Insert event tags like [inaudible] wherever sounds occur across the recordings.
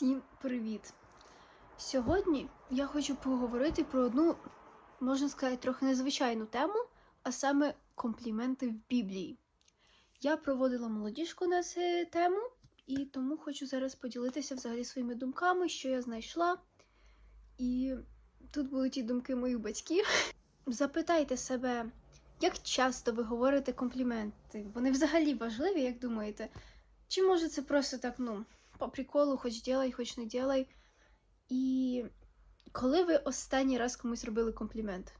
Всім привіт! Сьогодні я хочу поговорити про одну, можна сказати, трохи незвичайну тему, а саме компліменти в Біблії. Я проводила молодіжку на цю тему, і тому хочу зараз поділитися взагалі своїми думками, що я знайшла. І тут будуть і думки моїх батьків. [laughs] Запитайте себе, як часто ви говорите компліменти? Вони взагалі важливі, як думаєте? Чи може це просто так, ну, по приколу, хоч ділай, хоч не ділай. І коли ви останній раз комусь робили комплімент?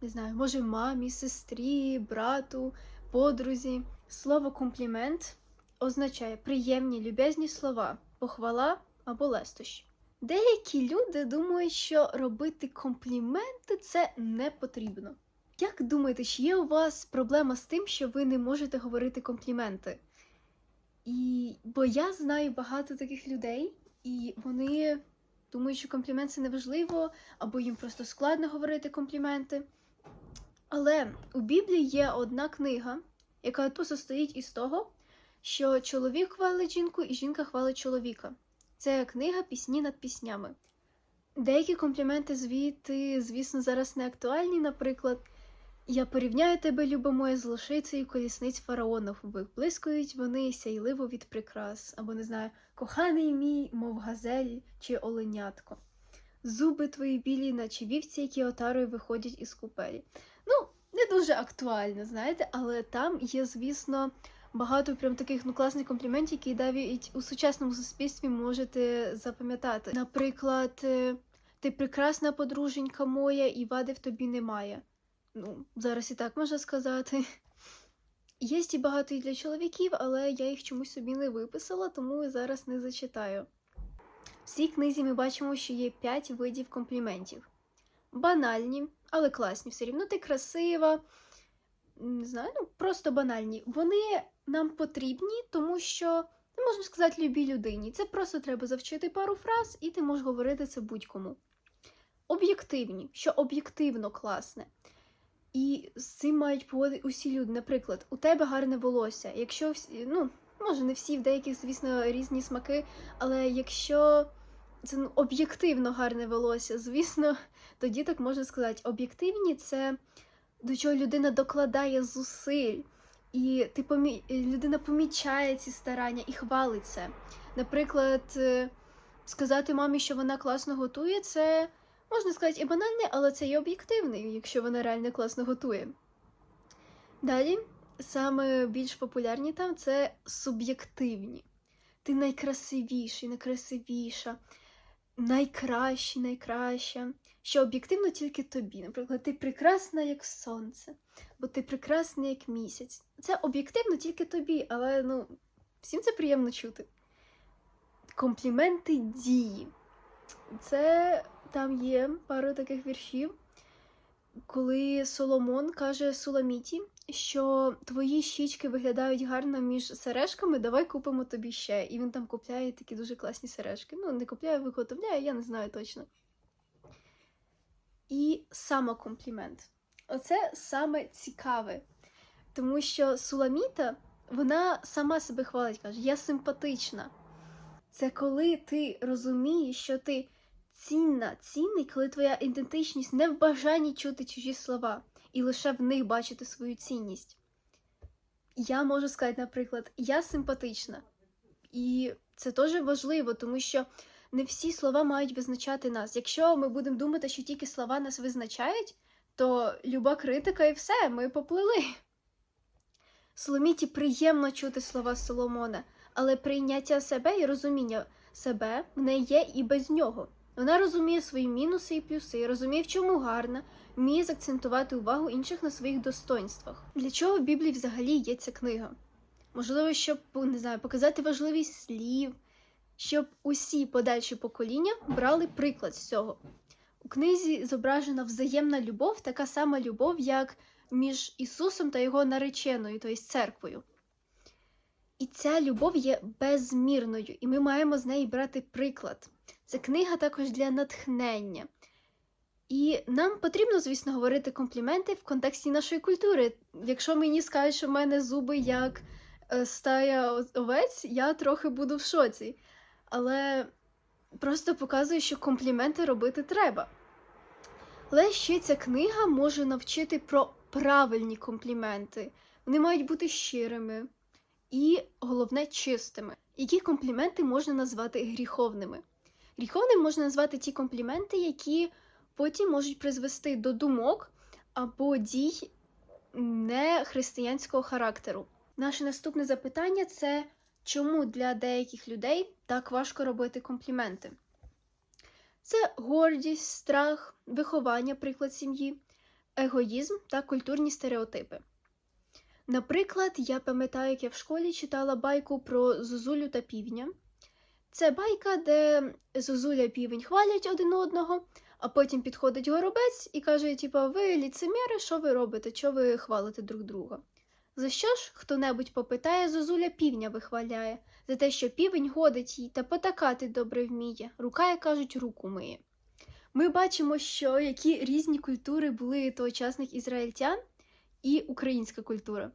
Не знаю, може, мамі, сестрі, брату, подрузі. Слово комплімент означає приємні, любезні слова, похвала або лестощі. Деякі люди думають, що робити компліменти це не потрібно. Як думаєте, чи є у вас проблема з тим, що ви не можете говорити компліменти? І бо я знаю багато таких людей, і вони думають, що комплімент це неважливо, або їм просто складно говорити компліменти. Але у Біблії є одна книга, яка тут состоїть із того, що чоловік хвалить жінку і жінка хвалить чоловіка. Це книга Пісні над піснями. Деякі компліменти звідти, звісно, зараз не актуальні, наприклад. Я порівняю тебе, любо моє, з лошицею колісниць фараонових. Блискують вони сяйливо від прикрас, або не знаю, коханий мій, мов газель чи оленятко. Зуби твої білі, наче вівці, які отарою виходять із купелі. Ну, не дуже актуально, знаєте, але там є, звісно, багато прям таких ну, класних компліментів, які навіть у сучасному суспільстві можете запам'ятати. Наприклад, ти прекрасна подруженька моя, і вади в тобі немає. Ну, зараз і так можна сказати. Є і багато і для чоловіків, але я їх чомусь собі не виписала, тому зараз не зачитаю. В цій книзі ми бачимо, що є 5 видів компліментів. Банальні, але класні все рівно. Ти красива, не знаю, ну просто банальні. Вони нам потрібні, тому що, не можна сказати, любій людині. Це просто треба завчити пару фраз, і ти можеш говорити це будь-кому. Об'єктивні, що об'єктивно класне. І з цим мають поводити усі люди. Наприклад, у тебе гарне волосся. Якщо всі, ну, може, не всі, в деяких, звісно, різні смаки, але якщо це ну, об'єктивно гарне волосся, звісно, [laughs] тоді так можна сказати. Об'єктивні це до чого людина докладає зусиль, і ти помі... людина помічає ці старання і хвалить це. Наприклад, е, сказати мамі, що вона класно готує, це. Можна сказати, і банальний, але це і об'єктивний, якщо вона реально класно готує. Далі, саме більш популярні там це суб'єктивні. Ти найкрасивіший, найкрасивіша, найкращий, найкраща. Що об'єктивно тільки тобі. Наприклад, ти прекрасна, як сонце, бо ти прекрасний, як місяць. Це об'єктивно тільки тобі, але ну, всім це приємно чути. Компліменти дії. Це там є пару таких віршів, коли Соломон каже Суламіті, що твої щічки виглядають гарно між сережками, давай купимо тобі ще. І він там купляє такі дуже класні сережки. Ну, не купляє, виготовляє, я не знаю точно. І самокомплімент. Оце саме цікаве. Тому що Суламіта, вона сама себе хвалить, каже, я симпатична. Це коли ти розумієш, що ти цінна, цінний, коли твоя ідентичність не в бажанні чути чужі слова і лише в них бачити свою цінність. Я можу сказати, наприклад, я симпатична. І це теж важливо, тому що не всі слова мають визначати нас. Якщо ми будемо думати, що тільки слова нас визначають, то люба критика і все, ми поплили. Соломіті приємно чути слова Соломона, але прийняття себе і розуміння себе в неї є і без нього. Вона розуміє свої мінуси і плюси, розуміє, в чому гарна, вміє закцентувати увагу інших на своїх достоинствах. Для чого в Біблії взагалі є ця книга? Можливо, щоб не знаю, показати важливість слів, щоб усі подальші покоління брали приклад з цього. У книзі зображена взаємна любов, така сама любов, як між Ісусом та його нареченою, тобто церквою. І ця любов є безмірною, і ми маємо з неї брати приклад. Це книга також для натхнення. І нам потрібно, звісно, говорити компліменти в контексті нашої культури. Якщо мені скажуть, що в мене зуби як е, стая овець, я трохи буду в шоці. Але просто показує, що компліменти робити треба. Але ще ця книга може навчити про правильні компліменти. Вони мають бути щирими і, головне, чистими. Які компліменти можна назвати гріховними? Гріховним можна назвати ті компліменти, які потім можуть призвести до думок або дій не християнського характеру. Наше наступне запитання це чому для деяких людей так важко робити компліменти? Це гордість, страх, виховання, приклад сім'ї, егоїзм та культурні стереотипи. Наприклад, я пам'ятаю, як я в школі читала байку про Зозулю та півня. Це байка, де Зозуля півень хвалять один одного, а потім підходить горобець і каже: типа, ви ліцеміри, що ви робите? Що ви хвалите друг друга? За що ж хто-небудь попитає, Зозуля півня вихваляє, за те, що півень годить їй та потакати добре вміє, рука, як кажуть, руку миє. Ми бачимо, що які різні культури були тогочасних ізраїльтян і українська культура.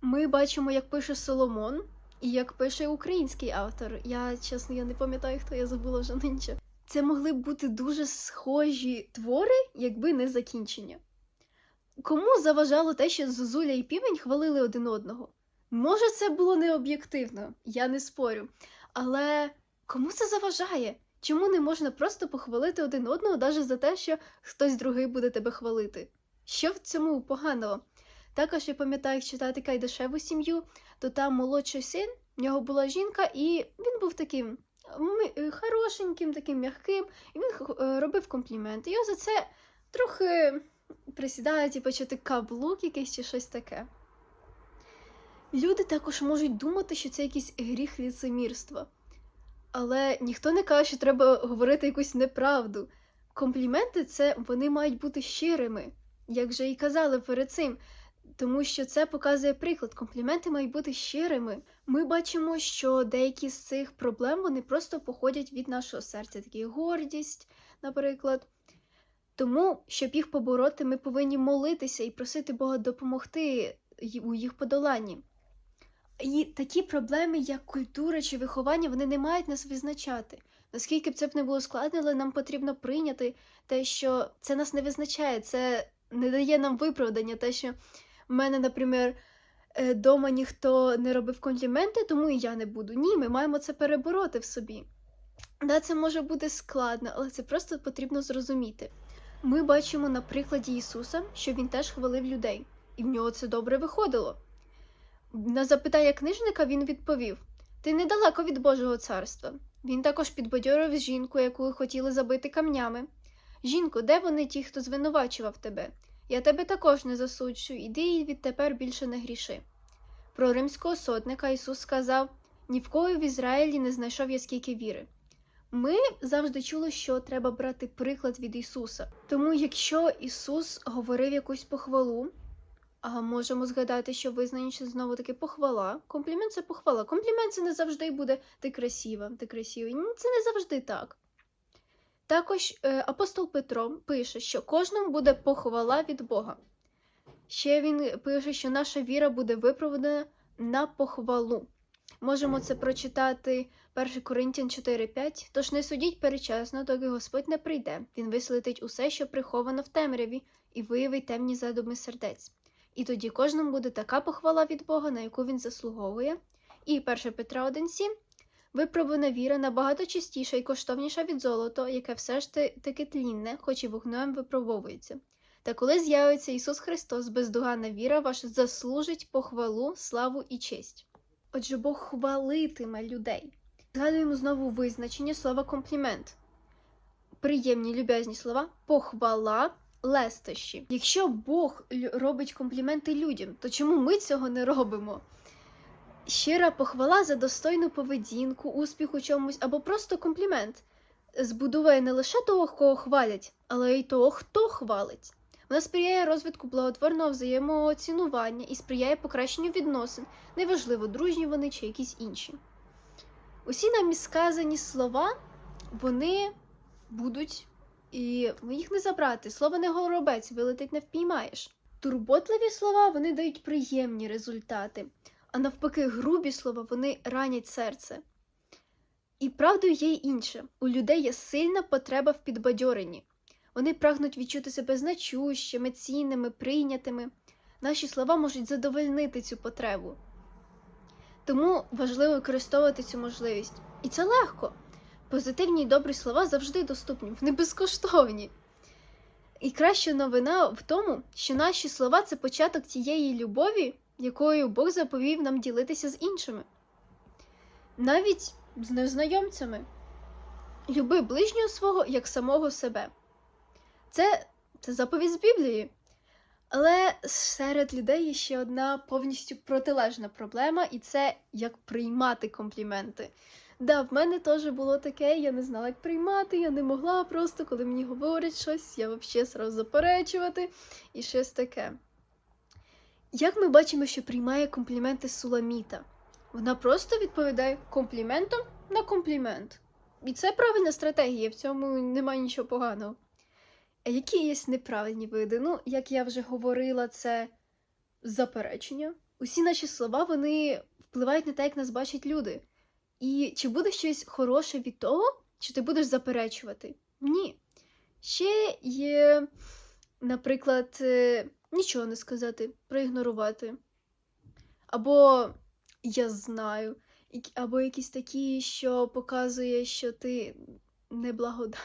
Ми бачимо, як пише Соломон і як пише український автор. Я чесно я не пам'ятаю, хто я забула вже нинче. Це могли б бути дуже схожі твори, якби не закінчення. Кому заважало те, що Зозуля і півень хвалили один одного? Може, це було не об'єктивно, я не спорю. Але кому це заважає? Чому не можна просто похвалити один одного, навіть за те, що хтось другий буде тебе хвалити? Що в цьому поганого? Також я пам'ятаю, читати Кайдашеву сім'ю, то там молодший син, в нього була жінка, і він був таким хорошеньким, таким м'яким, і він е, робив компліменти. Його за це трохи присідає, типу, чи ти каблук якийсь чи щось таке. Люди також можуть думати, що це якийсь гріх ліцемірства. Але ніхто не каже, що треба говорити якусь неправду. Компліменти це вони мають бути щирими, як вже і казали перед цим. Тому що це показує приклад. Компліменти мають бути щирими. Ми бачимо, що деякі з цих проблем вони просто походять від нашого серця, такі гордість, наприклад. Тому, щоб їх побороти, ми повинні молитися і просити Бога допомогти у їх подоланні. І такі проблеми, як культура чи виховання, вони не мають нас визначати. Наскільки б це б не було складно, але нам потрібно прийняти те, що це нас не визначає, це не дає нам виправдання, те, що в мене, наприклад, е, дома ніхто не робив компліменти, тому і я не буду. Ні, ми маємо це перебороти в собі. Да, це може бути складно, але це просто потрібно зрозуміти. Ми бачимо на прикладі Ісуса, що він теж хвалив людей, і в нього це добре виходило. На запитання книжника він відповів: Ти недалеко від Божого царства. Він також підбадьорив жінку, яку хотіли забити камнями. Жінко, де вони ті, хто звинувачував тебе? Я тебе також не засуджую, іди і відтепер більше не гріши. Про римського сотника Ісус сказав: ні в кого в Ізраїлі не знайшов я скільки віри. Ми завжди чули, що треба брати приклад від Ісуса. Тому, якщо Ісус говорив якусь похвалу, а можемо згадати, що визнаніше знову таки похвала. Комплімент це похвала. Комплімент це не завжди буде ти красива, ти красивий. Це не завжди так. Також е, апостол Петро пише, що кожному буде похвала від Бога. Ще він пише, що наша віра буде виправдана на похвалу. Можемо це прочитати 1 Коринтян 4:5. Тож не судіть перечасно, доки Господь не прийде. Він вислетить усе, що приховано в темряві, і виявить темні задуми сердець. І тоді кожному буде така похвала від Бога, на яку він заслуговує. І 1 Петра 1,7 випробувана віра набагато чистіша і коштовніша від золота, яке все ж таки тлінне, хоч і вогнем випробовується. Та коли з'явиться Ісус Христос, бездоганна віра ваша заслужить похвалу, славу і честь. Отже, Бог хвалитиме людей. Згадуємо знову визначення слова комплімент. Приємні люб'язні слова, похвала, лестощі. Якщо Бог робить компліменти людям, то чому ми цього не робимо? Щира похвала за достойну поведінку, успіх у чомусь або просто комплімент збудовує не лише того, кого хвалять, але й того, хто хвалить. Вона сприяє розвитку благотворного взаємоцінування і сприяє покращенню відносин, неважливо, дружні вони чи якісь інші. Усі нам сказані слова, вони будуть, і їх не забрати. Слово не горобець, вилетить не впіймаєш. Турботливі слова вони дають приємні результати, а навпаки, грубі слова вони ранять серце. І правдою є й інше: у людей є сильна потреба в підбадьоренні. Вони прагнуть відчути себе значущими, цінними, прийнятими. Наші слова можуть задовольнити цю потребу. Тому важливо використовувати цю можливість. І це легко. Позитивні і добрі слова завжди доступні, вони безкоштовні. І краща новина в тому, що наші слова це початок тієї любові, якою Бог заповів нам ділитися з іншими, навіть з незнайомцями. Люби ближнього свого як самого себе. Це, це заповідь з Біблії. Але серед людей є ще одна повністю протилежна проблема, і це як приймати компліменти. Да, в мене теж було таке, я не знала, як приймати, я не могла просто, коли мені говорять щось, я взагалі сразу заперечувати і щось таке. Як ми бачимо, що приймає компліменти Суламіта? Вона просто відповідає компліментом на комплімент. І це правильна стратегія, в цьому немає нічого поганого. А які є неправильні види? Ну, як я вже говорила, це заперечення. Усі наші слова вони впливають на те, як нас бачать люди. І чи буде щось хороше від того, чи ти будеш заперечувати? Ні. Ще є, наприклад, е, нічого не сказати, проігнорувати. Або я знаю, або якісь такі, що показує, що ти неблагода.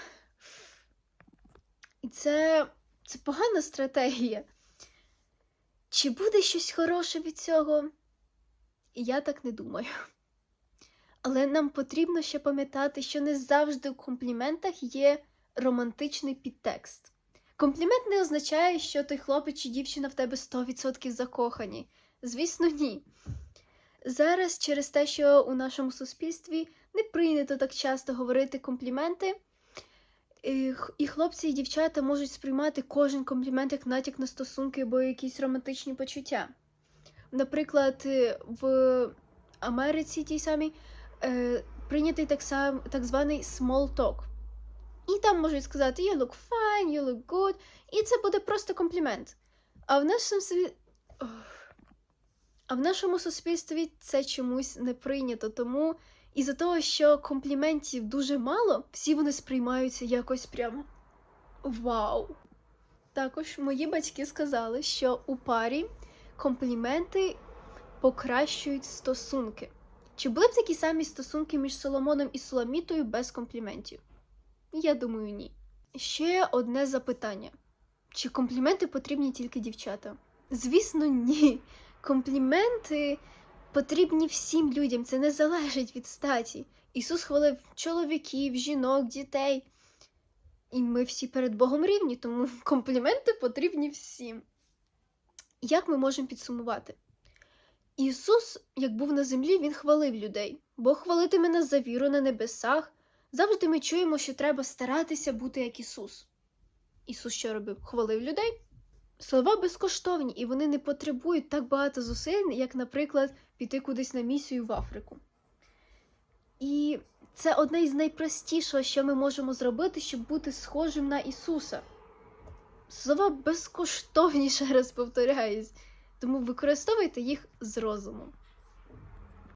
І це, це погана стратегія. Чи буде щось хороше від цього? Я так не думаю. Але нам потрібно ще пам'ятати, що не завжди у компліментах є романтичний підтекст. Комплімент не означає, що той хлопець чи дівчина в тебе 100% закохані. Звісно, ні. Зараз через те, що у нашому суспільстві не прийнято так часто говорити компліменти, і хлопці і дівчата можуть сприймати кожен комплімент як натяк на стосунки або якісь романтичні почуття. Наприклад, в Америці тій самій е, прийнятий так, сам, так званий small talk. І там можуть сказати you look fine, you look good, і це буде просто комплімент. А в нашому а в нашому суспільстві це чомусь не прийнято, тому із-за того, що компліментів дуже мало, всі вони сприймаються якось прямо вау. Також мої батьки сказали, що у парі компліменти покращують стосунки. Чи були б такі самі стосунки між Соломоном і Суламітою без компліментів? Я думаю, ні. Ще одне запитання: чи компліменти потрібні тільки дівчатам? Звісно, ні. Компліменти потрібні всім людям, це не залежить від статі. Ісус хвалив чоловіків, жінок, дітей. І ми всі перед Богом рівні, тому [laughs] компліменти потрібні всім. Як ми можемо підсумувати? Ісус, як був на землі, Він хвалив людей. Бог хвалитиме нас за віру на небесах. Завжди ми чуємо, що треба старатися бути як Ісус. Ісус що робив? Хвалив людей. Слова безкоштовні, і вони не потребують так багато зусиль, як, наприклад, піти кудись на місію в Африку. І це одне із найпростішого, що ми можемо зробити, щоб бути схожим на Ісуса. Слова безкоштовні, ще [laughs] раз повторяюсь, тому використовуйте їх з розумом.